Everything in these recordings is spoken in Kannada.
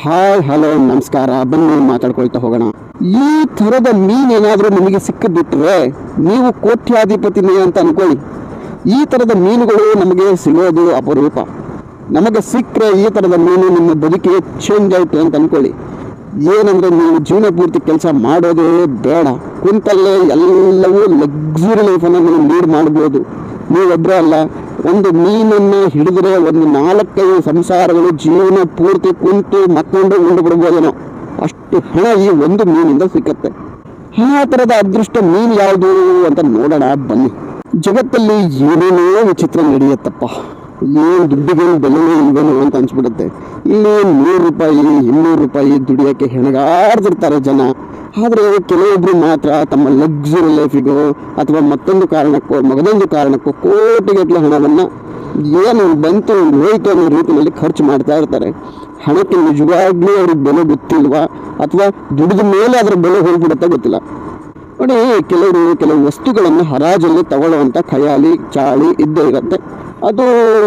ಹಾಯ್, ಹಲೋ, ನಮಸ್ಕಾರ. ಬನ್ನಿ, ಮಾತಾಡ್ಕೊಳ್ತಾ ಹೋಗೋಣ. ಈ ಥರದ ಮೀನು ಏನಾದರೂ ನಿಮಗೆ ಸಿಕ್ಕಿಬಿಟ್ರೆ ನೀವು ಕೋಟ್ಯಾಧಿಪತಿನೇ ಅಂತ ಅನ್ಕೊಳ್ಳಿ. ಈ ಥರದ ಮೀನುಗಳು ನಮಗೆ ಸಿಗೋದು ಅಪರೂಪ. ನಮಗೆ ಸಿಕ್ಕರೆ ಈ ಥರದ ಮೀನು ನಿಮ್ಮ ಬದುಕಿಗೆ ಚೇಂಜ್ ಆಯಿತು ಅಂತ ಅನ್ಕೊಳ್ಳಿ. ಏನಂದ್ರೆ ನೀವು ಜೀವನ ಪೂರ್ತಿ ಕೆಲಸ ಮಾಡೋದೇ ಬೇಡ. ಕುಂತಲ್ಲೇ ಎಲ್ಲವೂ ಲಕ್ಸುರಿ ಲೈಫನ್ನು ನೀವು ಲೀಡ್ ಮಾಡ್ಬೋದು. ನೀವೊಬ್ಬರೇ ಅಲ್ಲ, ಒಂದು ಮೀನನ್ನು ಹಿಡಿದ್ರೆ ಒಂದು ನಾಲ್ಕೈದು ಸಂಸಾರಗಳು ಜೀವನ ಪೂರ್ತಿ ಕುಂತು ಮತ್ತೊಂದು ಉಂಡು ಬಿಡ್ಬೋದೇನೋ. ಅಷ್ಟು ಹಣ ಈ ಒಂದು ಮೀನಿಂದ ಸಿಕ್ಕತ್ತೆ. ಆ ಥರದ ಅದೃಷ್ಟ ಮೀನು ಯಾವುದು ಅಂತ ನೋಡೋಣ, ಬನ್ನಿ. ಜಗತ್ತಲ್ಲಿ ಏನೇನೋ ವಿಚಿತ್ರ ನಡೆಯುತ್ತಪ್ಪ. ಏನು ದುಡ್ಡಿಗೇನು ಬೆಲೆನೇ ಇಲ್ವೇನೋ ಅಂತ ಅನ್ಸ್ಬಿಡುತ್ತೆ. ಇಲ್ಲಿ ನೂರು ರೂಪಾಯಿ, ಇನ್ನೂರು ರೂಪಾಯಿ ದುಡಿಯೋಕ್ಕೆ ಹೆಣಗಾಡ್ತಿರ್ತಾರೆ ಜನ. ಆದರೆ ಕೆಲವೊಬ್ಬರು ಮಾತ್ರ ತಮ್ಮ ಲಕ್ಸುರಿ ಲೈಫಿಗೋ ಅಥವಾ ಮತ್ತೊಂದು ಕಾರಣಕ್ಕೋ, ಮಗದೊಂದು ಕಾರಣಕ್ಕೋ ಕೋಟಿಗಟ್ಟಲೆ ಹಣವನ್ನು ಏನು ಬಂತು ಹೋಯ್ತು ಅನ್ನೋ ರೀತಿಯಲ್ಲಿ ಖರ್ಚು ಮಾಡ್ತಾ ಇರ್ತಾರೆ. ಹಣಕ್ಕೆ ನಿಜವಾಗ್ಲೂ ಅವ್ರಿಗೆ ಬೆಲೆ ಗೊತ್ತಿಲ್ವಾ? ಅಥವಾ ದುಡಿದ ಮೇಲೆ ಅದರ ಬೆಲೆ ಹೋಗ್ಬಿಡುತ್ತಾ ಗೊತ್ತಿಲ್ಲ. ನೋಡಿ, ಕೆಲವರು ಕೆಲವು ವಸ್ತುಗಳನ್ನು ಹರಾಜಲ್ಲಿ ತಗೊಳ್ಳುವಂಥ ಖಯಾಲಿ, ಚಾಳಿ ಇದ್ದೇ ಇರುತ್ತೆ. ಅದು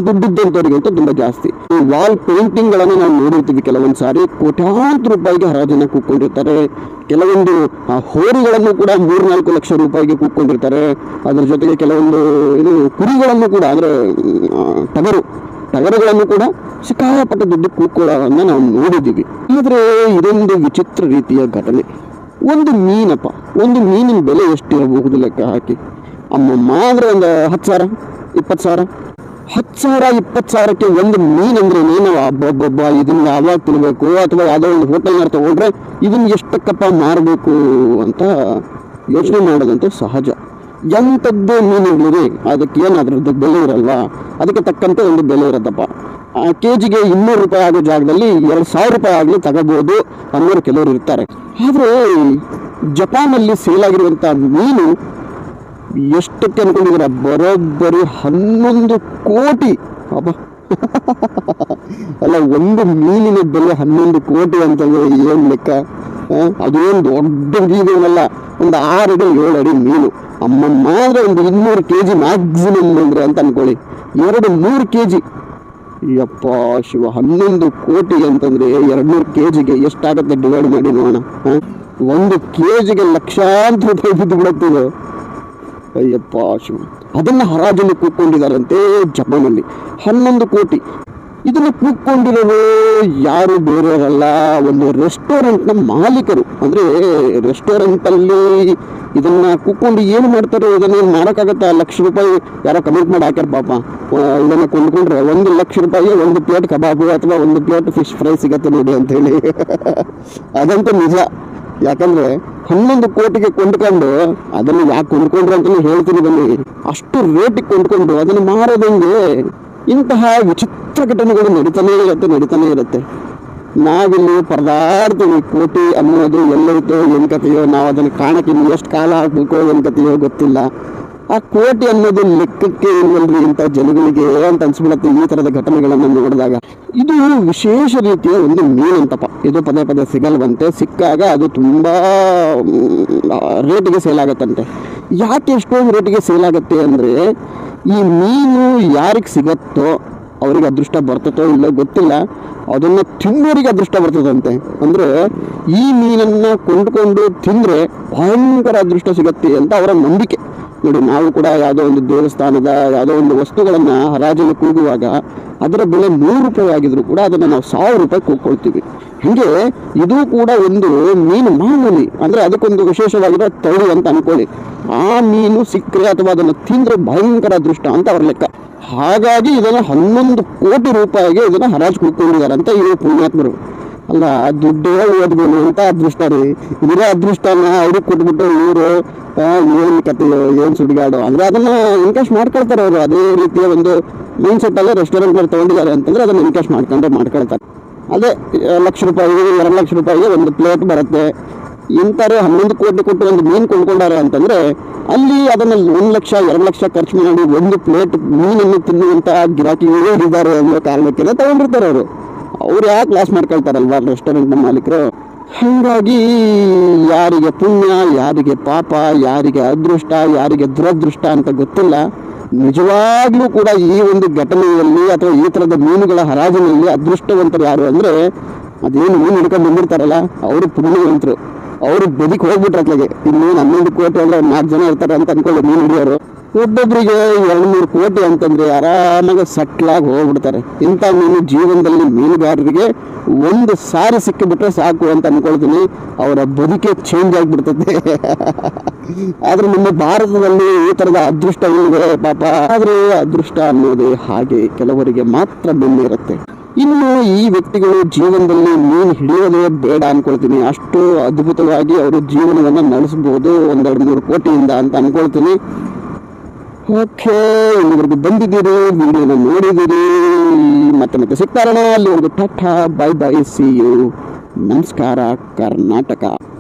ದುಡ್ಡಿದ್ದಂಥವ್ರಿಗಂತೂ ತುಂಬ ಜಾಸ್ತಿ. ಈ ವಾಲ್ ಪೇಂಟಿಂಗ್ಗಳನ್ನು ನಾವು ನೋಡಿರ್ತೀವಿ ಕೆಲವೊಂದು ಸಾರಿ ಕೋಟ್ಯಾಂತರ ರೂಪಾಯಿಗೆ ಹರಾಜನ್ನು ಕೂತ್ಕೊಂಡಿರ್ತಾರೆ. ಕೆಲವೊಂದು, ಆ, ಹೋರಿಗಳನ್ನು ಕೂಡ ಮೂರ್ನಾಲ್ಕು ಲಕ್ಷ ರೂಪಾಯಿಗೆ ಕೂತ್ಕೊಂಡಿರ್ತಾರೆ. ಅದರ ಜೊತೆಗೆ ಕೆಲವೊಂದು, ಇದು, ಕುರಿಗಳನ್ನು ಕೂಡ, ಅಂದರೆ ಟಗರು, ಟಗರುಗಳನ್ನು ಕೂಡ ಸಿಕ್ಕಾಪಟ್ಟ ದುಡ್ಡು ಕೂತ್ಕೊಳ್ಳೋದನ್ನು ನಾವು ನೋಡಿದ್ದೀವಿ. ಆದರೆ ಇದೊಂದು ವಿಚಿತ್ರ ರೀತಿಯ ಘಟನೆ. ಒಂದು ಮೀನಪ್ಪ, ಒಂದು ಮೀನಿನ ಬೆಲೆ ಎಷ್ಟಿರಬಹುದು ಲೆಕ್ಕ ಹಾಕಿ. ಅಮ್ಮ ಮಾತ್ರ ಒಂದು ಹತ್ತು ಸಾವಿರ, ಇಪ್ಪತ್ತು ಸಾವಿರ. ಹತ್ತು ಸಾವಿರ, ಇಪ್ಪತ್ತು ಸಾವಿರಕ್ಕೆ ಒಂದು ಮೀನು ಅಂದ್ರೆ ನಾವು ಹಬ್ಬಬ್ಬ ಇದನ್ನ ಯಾವಾಗ ತಿನ್ನಬೇಕು ಅಥವಾ ಯಾವುದೋ ಒಂದು ಹೋಟೆಲ್ನಾರು ತಗೊಂಡ್ರೆ ಇದನ್ನ ಎಷ್ಟಕ್ಕಪ್ಪ ಮಾರಬೇಕು ಅಂತ ಯೋಚನೆ ಮಾಡೋದಂತೂ ಸಹಜ. ಎಂಥದ್ದು ಮೀನು ಇರಲಿ ಅದಕ್ಕೆ ಏನು ಬೆಲೆ ಇರಲ್ವಾ ಅದಕ್ಕೆ ತಕ್ಕಂತೆ ಒಂದು ಬೆಲೆ ಇರುತ್ತಪ್ಪ. ಕೆ ಜಿಗೆ ಇನ್ನೂರು ರೂಪಾಯಿ ಆಗೋ ಜಾಗದಲ್ಲಿ ಎರಡು ಸಾವಿರ ರೂಪಾಯಿ ಆಗಲಿ ತಗೋಬೋದು ಅನ್ನೋರು ಕೆಲವರು ಇರ್ತಾರೆ. ಆದರೆ ಜಪಾನಲ್ಲಿ ಸೇಲ್ ಆಗಿರುವಂಥ ಮೀನು ಎಷ್ಟಕ್ಕೆ ಅನ್ಕೊಂಡಿದ್ದೀರ ಬರೋಬ್ಬರಿ ಹನ್ನೊಂದು ಕೋಟಿ. ಅಬ್ಬ. ಅಲ್ಲ, ಒಂದು ಮೀನಿನ ಬೆಲೆ ಹನ್ನೊಂದು ಕೋಟಿ ಅಂತಂದ್ರೆ ಏನು ಲೆಕ್ಕ? ಅದೇನು ದೊಡ್ಡ ಮೀನೇನಲ್ಲ ಒಂದು ಆರು ಅಡಿ, ಏಳು ಅಡಿ ಮೀನು. ಅಮ್ಮ ಮಾತ್ರ ಒಂದು ಇನ್ನೂರು ಕೆ ಜಿ ಮ್ಯಾಕ್ಸಿಮಮ್ ಅಂದ್ರೆ ಅಂತ ಅನ್ಕೊಳ್ಳಿ. ಎರಡು ನೂರು ಕೆ ಜಿ ಯಪ್ಪ, ಶಿವ, ಹನ್ನೊಂದು ಕೋಟಿ ಅಂತಂದ್ರೆ ಎರಡ್ನೂರು ಕೆ ಜಿಗೆ ಎಷ್ಟಾಗತ್ತೆ ಡಿವೈಡ್ ಮಾಡಿ ನೋಡೋಣ? ಒಂದು ಕೆ ಜಿಗೆ ಲಕ್ಷಾಂತರ ರೂಪಾಯಿ ಬಿದ್ದು ಬಿಡುತ್ತಿದೆ ಅಯ್ಯಪ್ಪ, ಶಿವ. ಅದನ್ನು ಹರಾಜನ್ನು ಕೂತ್ಕೊಂಡಿದ್ದಾರಂತೆ ಜಪಾನಲ್ಲಿ. ಹನ್ನೊಂದು ಕೋಟಿ. ಇದನ್ನು ಕೂತ್ಕೊಂಡಿರೋರು ಯಾರು ಬೇರೆಯವರಲ್ಲ? ಒಂದು ರೆಸ್ಟೋರೆಂಟ್ನ ಮಾಲೀಕರು. ಅಂದ್ರೆ ರೆಸ್ಟೋರೆಂಟ್ ಅಲ್ಲಿ ಇದನ್ನ ಕೂತ್ಕೊಂಡು ಏನು ಮಾಡ್ತಾರೆ? ಇದನ್ನ ಮಾಡೋಕ್ಕಾಗತ್ತಾ? ಲಕ್ಷ ರೂಪಾಯಿ ಯಾರೋ ಕಮೆಂಟ್ ಮಾಡಿ ಹಾಕ್ಯಾರ ಪಾಪ. ಇದನ್ನು ಕೊಂಡ್ಕೊಂಡ್ರೆ ಒಂದು ಲಕ್ಷ ರೂಪಾಯಿ, ಒಂದು ಪ್ಲೇಟ್ ಕಬಾಬು ಅಥವಾ ಒಂದು ಪ್ಲೇಟ್ ಫಿಶ್ ಫ್ರೈ ಸಿಗತ್ತೆ ನೋಡಿ ಹೇಳಿ ಅದಂತೂ ನಿಜ. ಯಾಕಂದ್ರೆ ಹನ್ನೊಂದು ಕೋಟಿಗೆ ಕೊಂಡ್ಕೊಂಡು ಅದನ್ನು ಯಾಕೆ ಕೊಂಡ್ಕೊಂಡ್ರೆ ಅಂತಲೂ ಹೇಳ್ತೀನಿ ಬನ್ನಿ. ಅಷ್ಟು ರೇಟಿಗೆ ಕೊಂಡ್ಕೊಂಡು ಅದನ್ನು ಮಾರೋದಂಗೆ ಇಂತಹ ವಿಚಿತ್ರ ಘಟನೆಗಳು ನಡೀತಾನೆ ಇರುತ್ತೆ ನಡೀತಾನೆ ಇರುತ್ತೆ. ನಾವಿಲ್ಲಿ ಪರದಾಡ್ತೀವಿ, ಕೋಟಿ ಅನ್ನೋದು ಎಲ್ಲೈತೋ ಏನು ಕಥೆಯೋ ನಾವು ಅದನ್ನು ಕಾಣಕ್ಕೆ ಎಷ್ಟು ಕಾಲ ಆಗ್ಬೇಕೋ ಏನು ಕಥೆಯೋ ಗೊತ್ತಿಲ್ಲ. ಆ ಕೋಟಿ ಅನ್ನೋದು ಲೆಕ್ಕಕ್ಕೆ ಇಲ್ವಲ್ರಿ ಇಂಥ ಜನಗಳಿಗೆ ಅಂತ ಅನ್ಸ್ಬಿಡತ್ತೆ ಈ ಥರದ ಘಟನೆಗಳನ್ನು ನೋಡಿದಾಗ. ಇದು ವಿಶೇಷ ರೀತಿಯ ಒಂದು ಮೀನಂತಪ್ಪ ಇದು ಪದೇ ಪದೇ ಸಿಗಲ್ವಂತೆ. ಸಿಕ್ಕಾಗ ಅದು ತುಂಬ ರೇಟಿಗೆ ಸೇಲ್ ಆಗತ್ತಂತೆ. ಯಾಕೆ ಎಷ್ಟೊಂದು ರೇಟಿಗೆ ಸೇಲ್ ಆಗುತ್ತೆ ಅಂದರೆ, ಈ ಮೀನು ಯಾರಿಗೆ ಸಿಗತ್ತೋ, ಅವ್ರಿಗೆ ಅದೃಷ್ಟ ಬರ್ತದೋ ಇಲ್ಲೋ ಗೊತ್ತಿಲ್ಲ. ಅದನ್ನು ತಿನ್ನೋರಿಗೆ ಅದೃಷ್ಟ ಬರ್ತದಂತೆ. ಅಂದರೆ ಈ ಮೀನನ್ನು ಕೊಂಡ್ಕೊಂಡು ತಿಂದರೆ ಭಯಂಕರ ಅದೃಷ್ಟ ಸಿಗತ್ತೆ ಅಂತ ಅವರ ನಂಬಿಕೆ. ನೋಡಿ, ನಾವು ಕೂಡ ಯಾವುದೋ ಒಂದು ದೇವಸ್ಥಾನದ ಯಾವುದೋ ಒಂದು ವಸ್ತುಗಳನ್ನು ಹರಾಜಲ್ಲಿ ಕೂಗುವಾಗ ಅದರ ಬೆಲೆ ನೂರು ರೂಪಾಯಿ ಆಗಿದ್ರು ಕೂಡ ಅದನ್ನು ನಾವು ಸಾವಿರ ರೂಪಾಯಿ ಕೂಗ್ಕೊಳ್ತೀವಿ. ಹೀಗೆ ಇದು ಕೂಡ ಒಂದು ಮೀನು ಮಾಮೂಲಿ, ಅಂದರೆ ಅದಕ್ಕೊಂದು ವಿಶೇಷವಾಗಿರೋ ತಳಿ ಅಂತ ಅನ್ಕೊಳ್ಳಿ. ಆ ಮೀನು ಸಿಕ್ಕರೆ ಅಥವಾ ಅದನ್ನು ತಿಂದರೆ ಭಯಂಕರ ಅದೃಷ್ಟ ಅಂತ ಅವ್ರ ಲೆಕ್ಕ. ಹಾಗಾಗಿ ಇದನ್ನು ಹನ್ನೊಂದು ಕೋಟಿ ರೂಪಾಯಿಗೆ ಇದನ್ನು ಹರಾಜು ಕೂತ್ಕೊಂಡಿದ್ದಾರೆ ಅಂತ ಇವರು ಪುಣ್ಯಾತ್ಮರು. ಅಲ್ಲ ದುಡ್ಡು ಓದ್ಬೋದು ಅಂತ ಅದೃಷ್ಟ ರೀ. ಇರೋ ಅದೃಷ್ಟನ ಅವ್ರಿಗೆ ಕೊಟ್ಬಿಟ್ಟು ಇವರು ಏನು ಕಥೆಯೋ ಏನು ಸುಡ್ಗಾಡು, ಅಂದರೆ ಅದನ್ನು ಇನ್ಕೇಶ್ ಮಾಡ್ಕೊಳ್ತಾರೆ ಅವರು. ಅದೇ ರೀತಿಯ ಒಂದು ಮೈಂಡ್ ಸೆಟ್ಟಲ್ಲೇ ರೆಸ್ಟೋರೆಂಟ್ಗಳು ತೊಗೊಂಡಿದ್ದಾರೆ ಅಂತಂದರೆ ಅದನ್ನು ಇನ್ಕೇಶ್ ಮಾಡ್ಕೊಂಡು ಮಾಡ್ಕೊಳ್ತಾರೆ. ಅದೇ ಲಕ್ಷ ರೂಪಾಯಿ ಎರಡು ಲಕ್ಷ ರೂಪಾಯಿಗೆ ಒಂದು ಪ್ಲೇಟ್ ಬರುತ್ತೆ. ಇಂಥವ್ರು ಹನ್ನೊಂದು ಕೋಟಿ ಕೊಟ್ಟು ಒಂದು ಮೀನು ಕೊಂಡ್ಕೊಂಡಾರೆ ಅಂತಂದರೆ ಅಲ್ಲಿ ಅದನ್ನು ಒಂದು ಲಕ್ಷ, ಎರಡು ಲಕ್ಷ ಖರ್ಚು ಮಾಡಿ ಒಂದು ಪ್ಲೇಟ್ ಮೀನನ್ನು ತಿನ್ನುವಂಥ ಗಿರಾಕಿಗಳೇ ಇದ್ದಾರೆ ಅನ್ನೋ ಕಾರಣಕ್ಕೆಲ್ಲ ತಗೊಂಡಿರ್ತಾರೆ ಅವರು. ಅವ್ರು ಯಾಕೆ ಲಾಸ್ ಮಾಡ್ಕೊಳ್ತಾರಲ್ವ ರೆಸ್ಟೋರೆಂಟ್ನ ಮಾಲೀಕರು? ಹಾಗಾಗಿ ಯಾರಿಗೆ ಪುಣ್ಯ, ಯಾರಿಗೆ ಪಾಪ, ಯಾರಿಗೆ ಅದೃಷ್ಟ, ಯಾರಿಗೆ ದುರದೃಷ್ಟ ಅಂತ ಗೊತ್ತಿಲ್ಲ. ನಿಜವಾಗ್ಲೂ ಕೂಡ ಈ ಒಂದು ಘಟನೆಯಲ್ಲಿ ಅಥವಾ ಈ ಥರದ ಮೀನುಗಳ ಹರಾಜಿನಲ್ಲಿ ಅದೃಷ್ಟವಂತರು ಯಾರು ಅಂದರೆ ಅದೇನು ಮೀನು ಹಿಡ್ಕೊಂಡು ಬಂದಿರ್ತಾರಲ್ಲ ಅವರು ಪುಣ್ಯವಂತರು. ಅವರು ಬದುಕಿ ಹೋಗ್ಬಿಟ್ರೆ ಅತ್ಲಾಗೆ. ಇನ್ನು ಹನ್ನೊಂದು ಕೋಟಿ ಅಂದ್ರೆ ನಾಲ್ಕು ಜನ ಇರ್ತಾರೆ ಅಂತ ಅನ್ಕೊಳ್ಳಿ ಮೀನು ಹಿಡಿಯೋರು. ಒಬ್ಬೊಬ್ಬರಿಗೆ ಎರಡು ಮೂರು ಕೋಟಿ ಅಂತಂದ್ರೆ ಆರಾಮಾಗಿ ಸಟ್ಲಾಗಿ ಹೋಗ್ಬಿಡ್ತಾರೆ. ಇಂಥ ಮೀನು ಜೀವನದಲ್ಲಿ ಮೀನುಗಾರರಿಗೆ ಒಂದು ಸಾರಿ ಸಿಕ್ಕಿಬಿಟ್ರೆ ಸಾಕು ಅಂತ ಅನ್ಕೊಳ್ತೀನಿ. ಅವರ ಬದುಕೆ ಚೇಂಜ್ ಆಗಿಬಿಡ್ತದೆ. ಆದ್ರೆ ನಮ್ಮ ಭಾರತದಲ್ಲಿ ಈ ತರದ ಅದೃಷ್ಟ ಪಾಪ. ಆದ್ರೆ ಅದೃಷ್ಟ ಅನ್ನೋದು ಹಾಗೆ ಕೆಲವರಿಗೆ ಮಾತ್ರ ಬೆನ್ನಿರುತ್ತೆ. ಇನ್ನು ಈ ವ್ಯಕ್ತಿಗಳು ಜೀವನದಲ್ಲಿ ಮೀನು ಹಿಡಿಯೋದೇ ಬೇಡ ಅನ್ಕೊಳ್ತೀನಿ. ಅಷ್ಟು ಅದ್ಭುತವಾಗಿ ಅವರು ಜೀವನವನ್ನು ನಡೆಸಬಹುದು. ಒಂದೆರಡು ಮೂರು ಕೋಟಿಯಿಂದ ಅಂತ ಅನ್ಕೊಳ್ತೀನಿ. ಓಕೆ, ಇಲ್ಲಿವರೆಗೂ ಬಂದಿದ್ದೀರಿ, ವಿಡಿಯೋನ ನೋಡಿದ್ದೀರಿ. ಮತ್ತೆ ಮತ್ತೆ ಸಿಗ್ತಾರಣ. ಒಂದು tata bye bye see you ನಮಸ್ಕಾರ, ಕರ್ನಾಟಕ.